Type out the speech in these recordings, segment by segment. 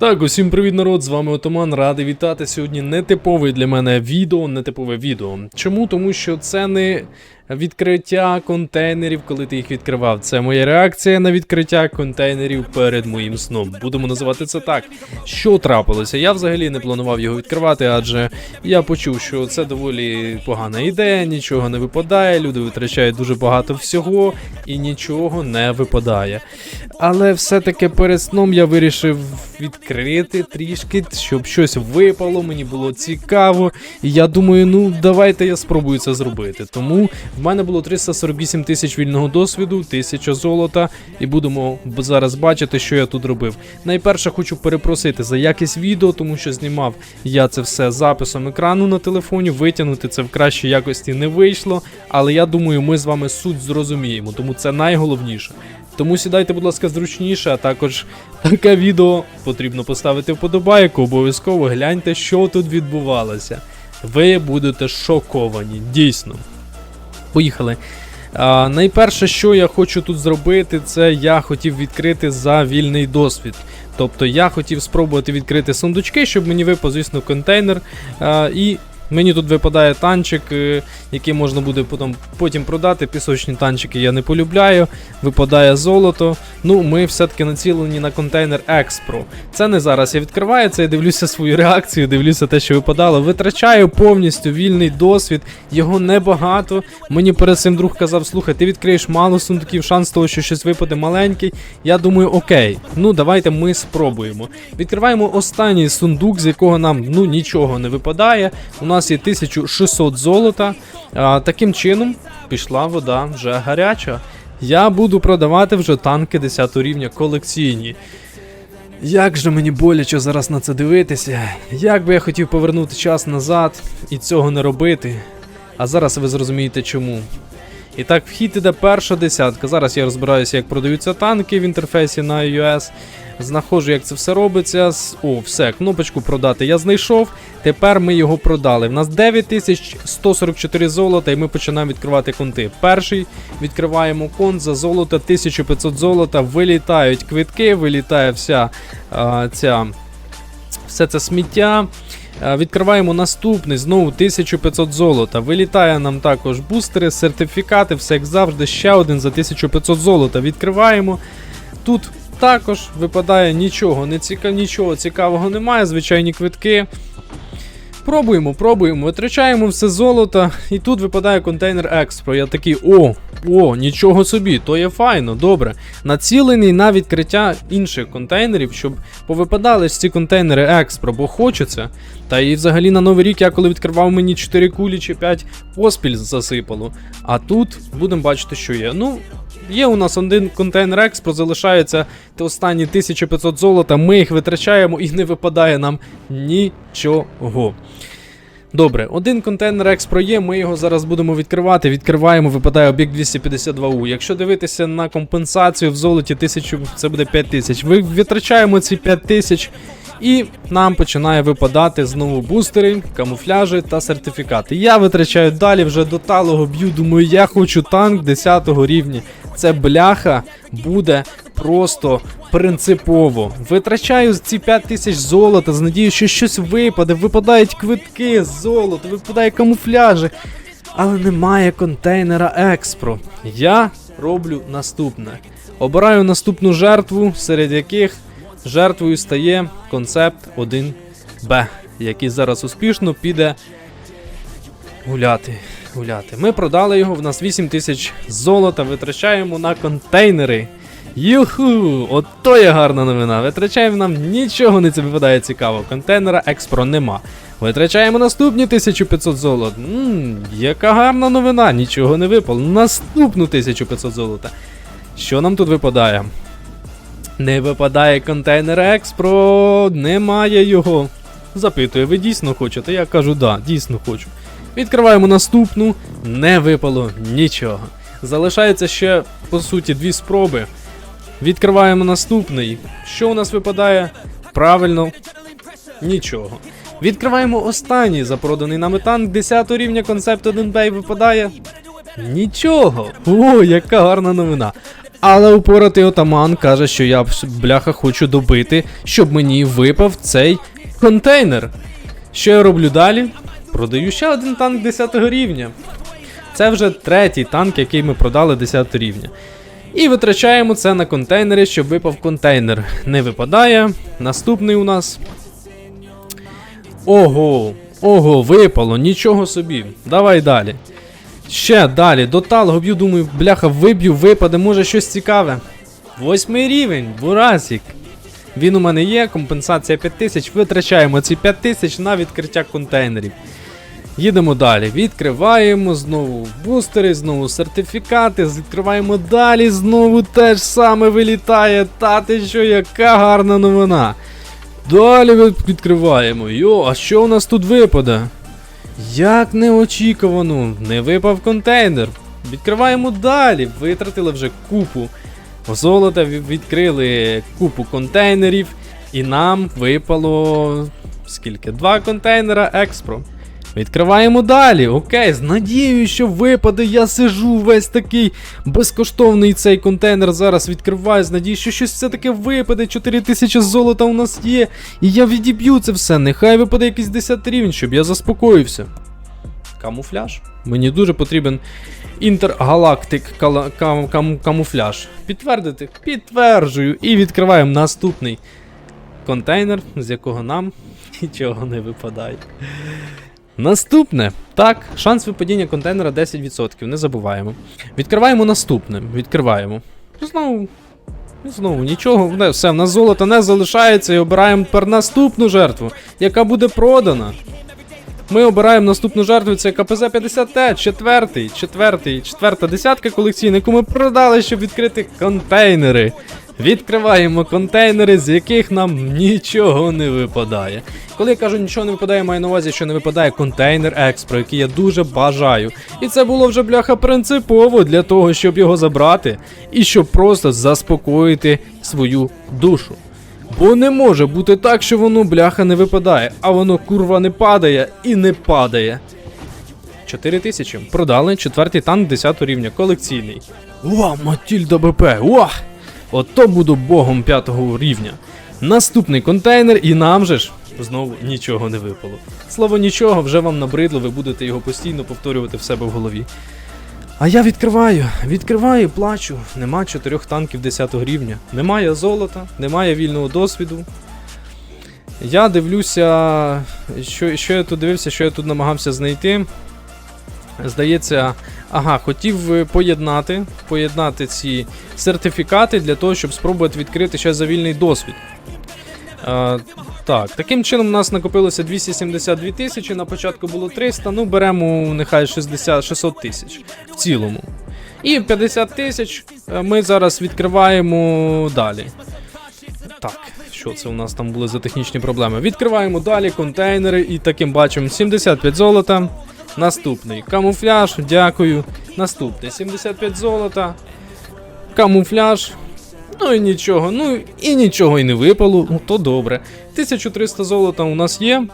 Так, усім привіт, народ! З вами Отоман. Радий вітати сьогодні нетипове для мене відео, нетипове відео. Чому? Тому що це не відкриття контейнерів, коли ти їх відкривав. Це моя реакція на відкриття контейнерів перед моїм сном. Будемо називати це так. Що трапилося? Я взагалі не планував його відкривати, адже я почув, що це доволі погана ідея, нічого не випадає, люди витрачають дуже багато всього і нічого не випадає. Але все-таки перед сном я вирішив відкрити трішки, щоб щось випало, мені було цікаво. І я думаю, ну давайте я спробую це зробити. Тому в мене було 348 тисяч вільного досвіду, 1000 золота, і будемо зараз бачити, що я тут робив. Найперше хочу перепросити за якість відео, тому що знімав я це все записом екрану на телефоні. Витягнути це в кращій якості не вийшло. Але я думаю, ми з вами суть зрозуміємо, тому це найголовніше. Тому сідайте, будь ласка, зручніше, а також таке відео потрібно поставити вподобайку. Обов'язково гляньте, що тут відбувалося. Ви будете шоковані, дійсно. Поїхали. А, найперше, що я хочу тут зробити, це я хотів відкрити за вільний досвід. Тобто я хотів спробувати відкрити сундучки, щоб мені випав, звісно, контейнер. А, і мені тут випадає танчик, е, який можна буде потім, потім продати. Пісочні танчики я не полюбляю. Випадає золото. Ну, ми все-таки націлені на контейнер Експро. Це не зараз я відкриваю це, я дивлюся свою реакцію, дивлюся те, що випадало. Витрачаю повністю вільний досвід, його небагато. Мені перед цим друг казав: слухай, ти відкриєш мало сундуків, шанс того, що щось випаде маленький. Я думаю, окей, ну давайте ми спробуємо. Відкриваємо останній сундук, з якого нам ну нічого не випадає. У нас є 1600 золота. А, таким чином пішла вода вже гаряча. Я буду продавати вже танки 10 рівня колекційні. Як же мені боляче зараз на це дивитися. Як би я хотів повернути час назад і цього не робити. А зараз ви зрозумієте чому. І так, вхід іде перша десятка. Зараз я розбираюся, як продаються танки в інтерфейсі на iOS. Знаходжу, як це все робиться. О, все, кнопочку продати я знайшов. Тепер ми його продали. В нас 9144 золота, і ми починаємо відкривати конти. Перший відкриваємо конт за золото 1500 золота. Вилітають квитки, вилітає вся а, ця все це сміття. Відкриваємо наступний, знову 1500 золота. Вилітає нам також бустери, сертифікати, все як завжди. Ще один за 1500 золота. Відкриваємо. Тут також випадає нічого, не ціка, нічого цікавого немає, звичайні квитки. Пробуємо, пробуємо, витрачаємо все золото, і тут випадає контейнер Експро. Я такий, о, о, нічого собі, то є файно, добре. Націлений на відкриття інших контейнерів, щоб повипадали ці контейнери Експро, бо хочеться. Та і взагалі на новий рік я коли відкривав мені 4 кулі чи 5 поспіль засипало. А тут будемо бачити, що є. Ну, є у нас один контейнер Експро, залишається останні 1500 золота, ми їх витрачаємо і не випадає нам нічого. Добре, один контейнер Експро є, ми його зараз будемо відкривати. Відкриваємо, випадає об'єкт 252У. Якщо дивитися на компенсацію в золоті 1000, це буде 5000. Ви витрачаємо ці 5000 і нам починає випадати знову бустери, камуфляжі та сертифікати. Я витрачаю далі вже до талого б'ю. Думаю, я хочу танк 10 рівня. Це бляха буде просто принципово. Витрачаю ці 5 тисяч золота з надією, що щось випаде. Випадають квитки, золото, випадає камуфляжі. Але немає контейнера Експро. Я роблю наступне. Обираю наступну жертву, серед яких жертвою стає концепт 1Б, який зараз успішно піде гуляти. гуляти. Ми продали його, в нас 8 тисяч золота, витрачаємо на контейнери. Юху! Ото є гарна новина. Витрачаємо нам нічого не випадає цікаво. Контейнера Експро нема. Витрачаємо наступні 1500 золот. Ммм, яка гарна новина, нічого не випало. Наступну 1500 золота. Що нам тут випадає? Не випадає контейнер Експро, немає його. Запитує, ви дійсно хочете? Я кажу, да, дійсно хочу. Відкриваємо наступну, не випало нічого. Залишається ще, по суті, дві спроби. Відкриваємо наступний. Що у нас випадає? Правильно, нічого. Відкриваємо останній запроданий нами танк 10 рівня концепт 1Б випадає. Нічого. О, яка гарна новина. Але упоратий отаман каже, що я бляха хочу добити, щоб мені випав цей контейнер. Що я роблю далі? Продаю ще один танк 10 рівня. Це вже третій танк, який ми продали 10 рівня. І витрачаємо це на контейнери, щоб випав контейнер. Не випадає. Наступний у нас. Ого, ого, випало, нічого собі. Давай далі. Ще далі, до талого б'ю, думаю, бляха, виб'ю, випаде, може щось цікаве. Восьмий рівень, Бурасік. Він у мене є, компенсація 5000, витрачаємо ці 5000 на відкриття контейнерів. Їдемо далі. Відкриваємо знову бустери, знову сертифікати, відкриваємо далі, знову те ж саме вилітає. Та ти що, яка гарна новина. Далі відкриваємо. Йо, а що у нас тут випаде? Як неочікувано, не випав контейнер. Відкриваємо далі. Витратили вже купу золота, відкрили купу контейнерів, і нам випало скільки? Два контейнера Експро. Відкриваємо далі. Окей, з надією, що випаде. Я сижу весь такий безкоштовний цей контейнер. Зараз відкриваю. З надією, що щось все-таки випаде. 4000 золота у нас є. І я відіб'ю це все. Нехай випаде якийсь 10 рівень, щоб я заспокоївся. Камуфляж. Мені дуже потрібен інтергалактик кам- кам- камуфляж. Підтвердити? Підтверджую. І відкриваємо наступний контейнер, з якого нам нічого не випадає. Наступне. Так, шанс випадіння контейнера 10%. Не забуваємо. Відкриваємо наступне. Відкриваємо. Знову. Знову нічого. Не, все, в нас золото не залишається і обираємо тепер наступну жертву, яка буде продана. Ми обираємо наступну жертву, це КПЗ 50Т, четвертий, четвертий, четверта десятка колекційна, яку ми продали, щоб відкрити контейнери. Відкриваємо контейнери, з яких нам нічого не випадає. Коли я кажу нічого не випадає, маю на увазі, що не випадає контейнер Експро, який я дуже бажаю. І це було вже бляха принципово для того, щоб його забрати, і щоб просто заспокоїти свою душу. Бо не може бути так, що воно бляха не випадає, а воно курва не падає і не падає. 4 тисячі. Продали четвертий танк 10 рівня, колекційний. Уа, Матільда БП! Уа! Ото буду богом 5 рівня. Наступний контейнер, і нам же ж знову нічого не випало. Слово нічого вже вам набридло, ви будете його постійно повторювати в себе в голові. А я відкриваю, відкриваю, плачу. Нема чотирьох танків 10 рівня. Немає золота, немає вільного досвіду. Я дивлюся, що, що я тут дивився, що я тут намагався знайти. Здається, ага, хотів е, поєднати, поєднати ці сертифікати для того, щоб спробувати відкрити ще за вільний досвід. Е, так, таким чином у нас накопилося 272 тисячі, на початку було 300, ну беремо нехай 60, 600 тисяч в цілому. І 50 тисяч е, ми зараз відкриваємо далі. Так, що це у нас там були за технічні проблеми? Відкриваємо далі контейнери і таким бачимо 75 золота. Наступний камуфляж, дякую. Наступний 75 золота. Камуфляж. Ну і нічого, ну і нічого і не випало, ну то добре. 1300 золота у нас є.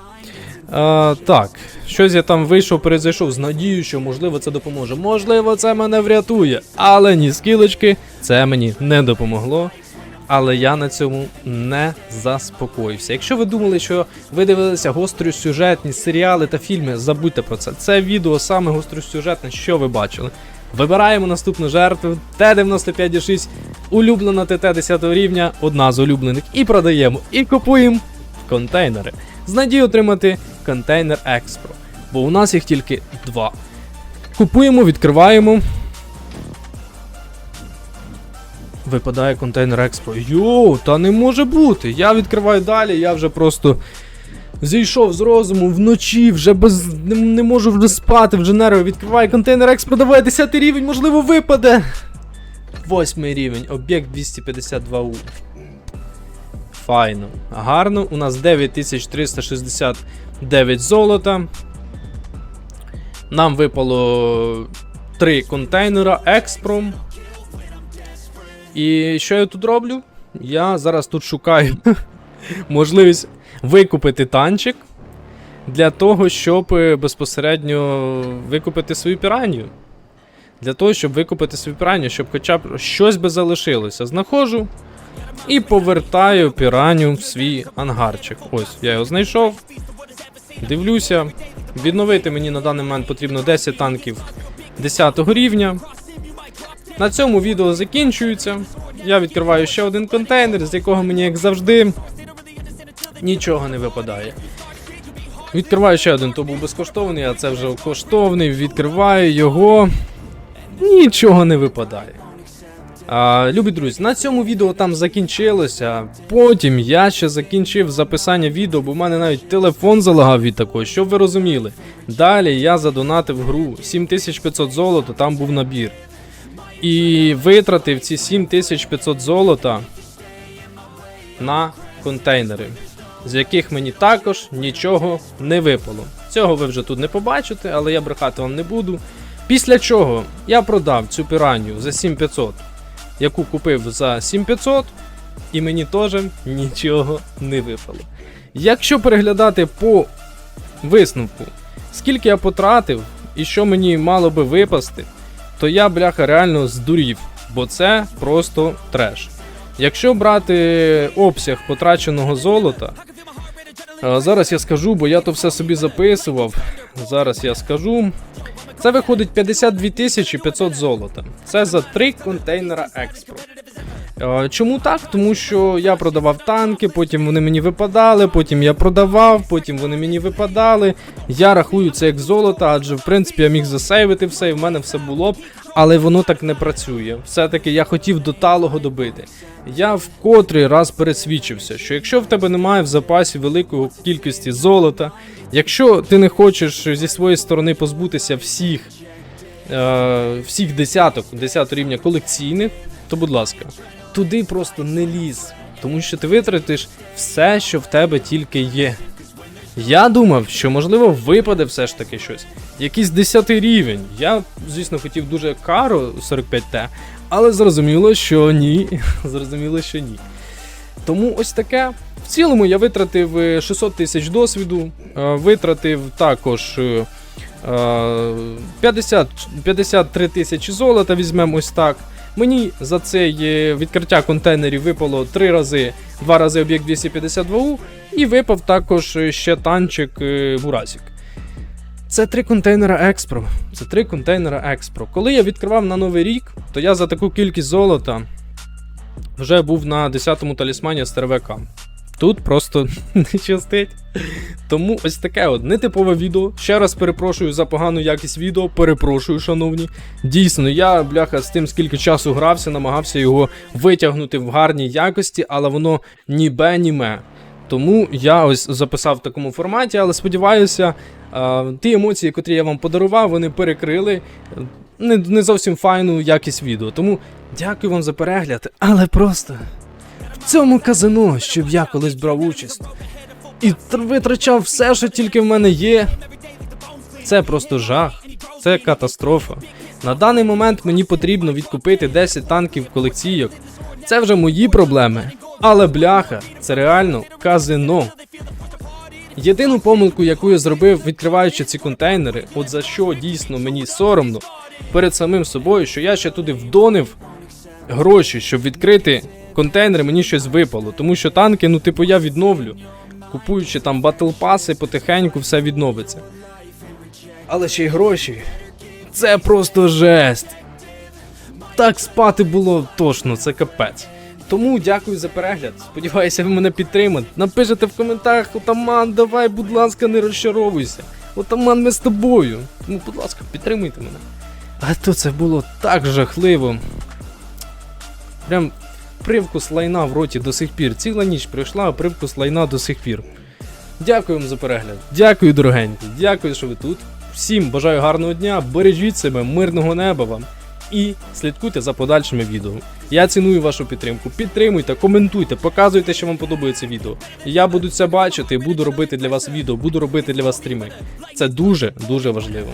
А, так, щось я там вийшов, перезайшов з надією, що можливо це допоможе. Можливо, це мене врятує. Але ні скілочки, це мені не допомогло. Але я на цьому не заспокоївся. Якщо ви думали, що ви дивилися гостросюжетні серіали та фільми, забудьте про це. Це відео саме гостросюжетне, що ви бачили. Вибираємо наступну жертву Т-95 улюблена ТТ 10 рівня, одна з улюблених, і продаємо, і купуємо контейнери. З надією отримати контейнер Експро. Бо у нас їх тільки два. Купуємо, відкриваємо. Випадає контейнер Експро. Йоу, та не може бути. Я відкриваю далі, я вже просто зійшов з розуму вночі, вже без. Не, не можу вже спати, вже нерви. Відкриваю контейнер Експро, давай 10 рівень, можливо, випаде. Восьмий рівень, об'єкт 252У. Файно. Гарно. У нас 9369 золота. Нам випало 3 контейнера Експром. І що я тут роблю? Я зараз тут шукаю можливість викупити танчик для того, щоб е, безпосередньо викупити свою піранію. для того, щоб викупити свій піраню, щоб хоча б щось би залишилося. Знаходжу і повертаю піраню в свій ангарчик. Ось, я його знайшов. Дивлюся. Відновити мені на даний момент потрібно 10 танків 10 рівня. На цьому відео закінчується. Я відкриваю ще один контейнер, з якого мені, як завжди, нічого не випадає. Відкриваю ще один, то був безкоштовний, а це вже коштовний. Відкриваю його. Нічого не випадає. А, любі друзі, на цьому відео там закінчилося. Потім я ще закінчив записання відео, бо в мене навіть телефон залагав від такого, щоб ви розуміли. Далі я задонатив гру 7500 золота, там був набір. І витратив ці 7500 золота на контейнери, з яких мені також нічого не випало. Цього ви вже тут не побачите, але я брехати вам не буду. Після чого я продав цю піраню за 7500, яку купив за 7500, і мені теж нічого не випало. Якщо переглядати по висновку, скільки я потратив і що мені мало би випасти, то я, бляха, реально здурів, бо це просто треш. Якщо брати обсяг потраченого золота, зараз я скажу, бо я то все собі записував. Зараз я скажу. Це виходить 52 тисячі 500 золота. Це за три контейнера експо. Е, Чому так? Тому що я продавав танки, потім вони мені випадали, потім я продавав, потім вони мені випадали. Я рахую це як золото, адже в принципі я міг засейвити все, і в мене все було б, але воно так не працює. Все-таки я хотів до талого добити. Я в котрий раз пересвідчився, що якщо в тебе немає в запасі великої кількості золота, якщо ти не хочеш зі своєї сторони позбутися всіх, е, всіх десяток, 10 рівня колекційних, то будь ласка, туди просто не лізь, тому що ти витратиш все, що в тебе тільки є. Я думав, що можливо випаде все ж таки щось. Якийсь 10 рівень. Я, звісно, хотів дуже кару 45Т, але зрозуміло, що ні. зрозуміло, що ні. Тому ось таке. В цілому я витратив е, 600 тисяч досвіду, е, витратив також е, е, 50, 53 тисячі золота, візьмемо ось так. Мені за це е, відкриття контейнерів випало 3 рази, 2 рази об'єкт 252У, і випав також е, ще танчик е, Буразік. Це три контейнера Експро. Це три контейнера Експро. Коли я відкривав на новий рік, то я за таку кількість золота вже був на 10-му талісмані СТРВК. Тут просто не щастить. Тому ось таке от нетипове відео. Ще раз перепрошую за погану якість відео. Перепрошую, шановні. Дійсно, я, бляха, з тим, скільки часу грався, намагався його витягнути в гарній якості, але воно ні бе, ні ме. Тому я ось записав в такому форматі, але сподіваюся, ті емоції, котрі я вам подарував, вони перекрили е, не, зовсім файну якість відео. Тому дякую вам за перегляд, але просто цьому казино, щоб я колись брав участь і витрачав все, що тільки в мене є. Це просто жах, це катастрофа. На даний момент мені потрібно відкупити 10 танків колекційок. Це вже мої проблеми. Але бляха, це реально казино. Єдину помилку, яку я зробив, відкриваючи ці контейнери, от за що дійсно мені соромно перед самим собою, що я ще туди вдонив гроші, щоб відкрити контейнери, мені щось випало. Тому що танки, ну типу, я відновлю. Купуючи там батл паси, потихеньку все відновиться. Але ще й гроші. Це просто жесть. Так спати було точно, це капець. Тому дякую за перегляд. Сподіваюся, ви мене підтримаєте. Напишете в коментарях, отаман, давай, будь ласка, не розчаровуйся. Отаман, ми з тобою. Ну, будь ласка, підтримуйте мене. А то це було так жахливо. Прям привкус лайна в роті до сих пір. Ціла ніч прийшла, а привкус лайна до сих пір. Дякую вам за перегляд. Дякую, дорогенькі. Дякую, що ви тут. Всім бажаю гарного дня, бережіть себе, мирного неба вам і слідкуйте за подальшими відео. Я ціную вашу підтримку. Підтримуйте, коментуйте, показуйте, що вам подобається відео. Я буду це бачити, буду робити для вас відео, буду робити для вас стріми. Це дуже дуже важливо.